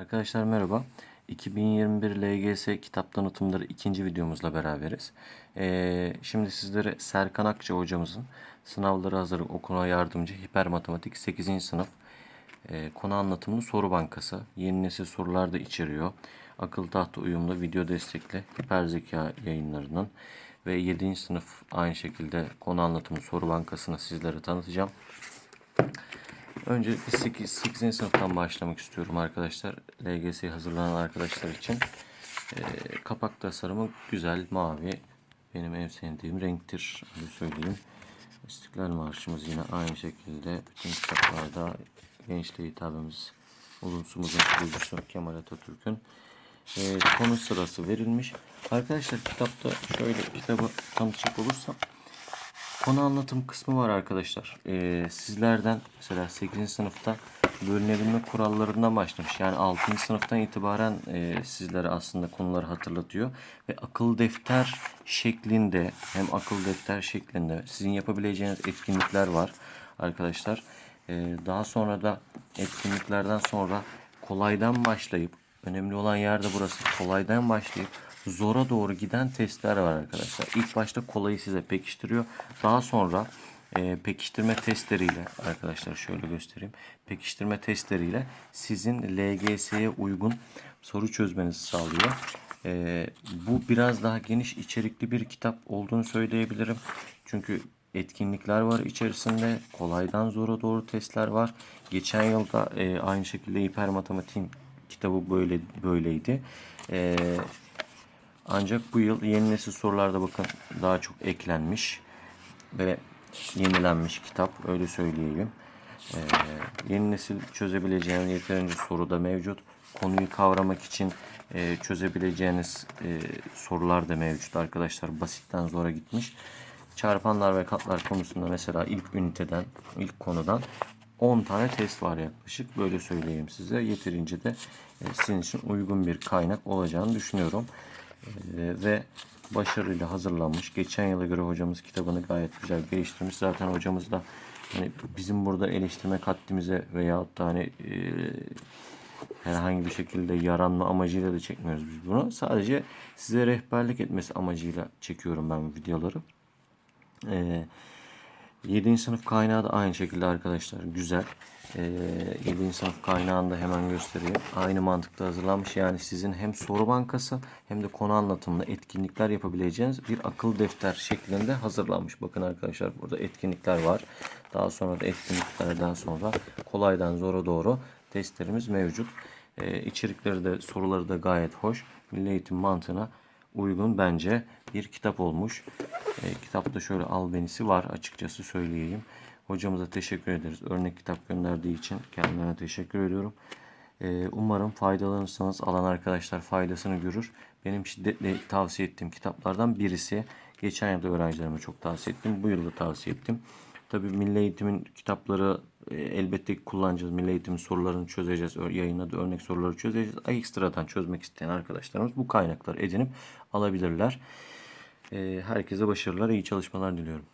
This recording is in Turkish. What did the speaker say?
Arkadaşlar merhaba. 2021 LGS kitap tanıtımları ikinci videomuzla beraberiz. Ee, şimdi sizlere Serkan Akça hocamızın sınavları hazırlık okula yardımcı hiper matematik 8. sınıf e, konu anlatımlı soru bankası. Yeni nesil sorular da içeriyor. Akıl tahta uyumlu video destekli hiper zeka yayınlarının ve 7. sınıf aynı şekilde konu anlatımlı soru bankasını sizlere tanıtacağım. Önce bir 8, 8. sınıftan başlamak istiyorum arkadaşlar. LGS'ye hazırlanan arkadaşlar için. Ee, kapak tasarımı güzel, mavi. Benim en sevdiğim renktir. Öyle söyleyeyim. İstiklal Marşımız yine aynı şekilde. Bütün kitaplarda gençliğe hitabımız Ulusumuzun kurucusu Kemal Atatürk'ün ee, konu sırası verilmiş. Arkadaşlar kitapta şöyle kitabı tanıtacak olursam Konu anlatım kısmı var arkadaşlar. Ee, sizlerden mesela 8. sınıfta bölünebilme kurallarından başlamış. Yani 6. sınıftan itibaren e, sizlere aslında konuları hatırlatıyor. Ve akıl defter şeklinde hem akıl defter şeklinde sizin yapabileceğiniz etkinlikler var arkadaşlar. Ee, daha sonra da etkinliklerden sonra kolaydan başlayıp önemli olan yerde burası kolaydan başlayıp zora doğru giden testler var arkadaşlar. İlk başta kolayı size pekiştiriyor. Daha sonra e, pekiştirme testleriyle arkadaşlar şöyle göstereyim. Pekiştirme testleriyle sizin LGS'ye uygun soru çözmenizi sağlıyor. E, bu biraz daha geniş içerikli bir kitap olduğunu söyleyebilirim. Çünkü etkinlikler var içerisinde. Kolaydan zora doğru testler var. Geçen yılda e, aynı şekilde hiper matematiğin kitabı böyle böyleydi. E, ancak bu yıl yeni nesil sorularda bakın daha çok eklenmiş ve yenilenmiş kitap öyle söyleyeyim. Ee, yeni nesil çözebileceğiniz yeterince soru da mevcut. Konuyu kavramak için e, çözebileceğiniz e, sorular da mevcut arkadaşlar. Basitten zora gitmiş. Çarpanlar ve katlar konusunda mesela ilk üniteden, ilk konudan 10 tane test var yaklaşık. Böyle söyleyeyim size. Yeterince de e, sizin için uygun bir kaynak olacağını düşünüyorum. Ee, ve başarıyla hazırlanmış. Geçen yıla göre hocamız kitabını gayet güzel geliştirmiş. Zaten hocamız da hani bizim burada eleştirme haddimize veya da hani e, herhangi bir şekilde yaranma amacıyla da çekmiyoruz biz bunu. Sadece size rehberlik etmesi amacıyla çekiyorum ben bu videoları. Ee, 7. sınıf kaynağı da aynı şekilde arkadaşlar güzel. Ee, 7. sınıf kaynağını da hemen göstereyim. Aynı mantıkta hazırlanmış. Yani sizin hem soru bankası hem de konu anlatımında etkinlikler yapabileceğiniz bir akıl defter şeklinde hazırlanmış. Bakın arkadaşlar burada etkinlikler var. Daha sonra da etkinliklerden sonra kolaydan zora doğru testlerimiz mevcut. Ee, içerikleri de soruları da gayet hoş. Milli eğitim mantığına uygun bence bir kitap olmuş. E, kitapta şöyle albenisi var açıkçası söyleyeyim. Hocamıza teşekkür ederiz. Örnek kitap gönderdiği için kendine teşekkür ediyorum. E, umarım faydalanırsanız alan arkadaşlar faydasını görür. Benim şiddetle tavsiye ettiğim kitaplardan birisi. Geçen yılda öğrencilerime çok tavsiye ettim. Bu yılda tavsiye ettim. Tabii Milli Eğitim'in kitapları e, elbette kullanacağız. Milli Eğitim'in sorularını çözeceğiz. Yayınladığı örnek soruları çözeceğiz. Ekstradan çözmek isteyen arkadaşlarımız bu kaynakları edinip alabilirler. E, herkese başarılar, iyi çalışmalar diliyorum.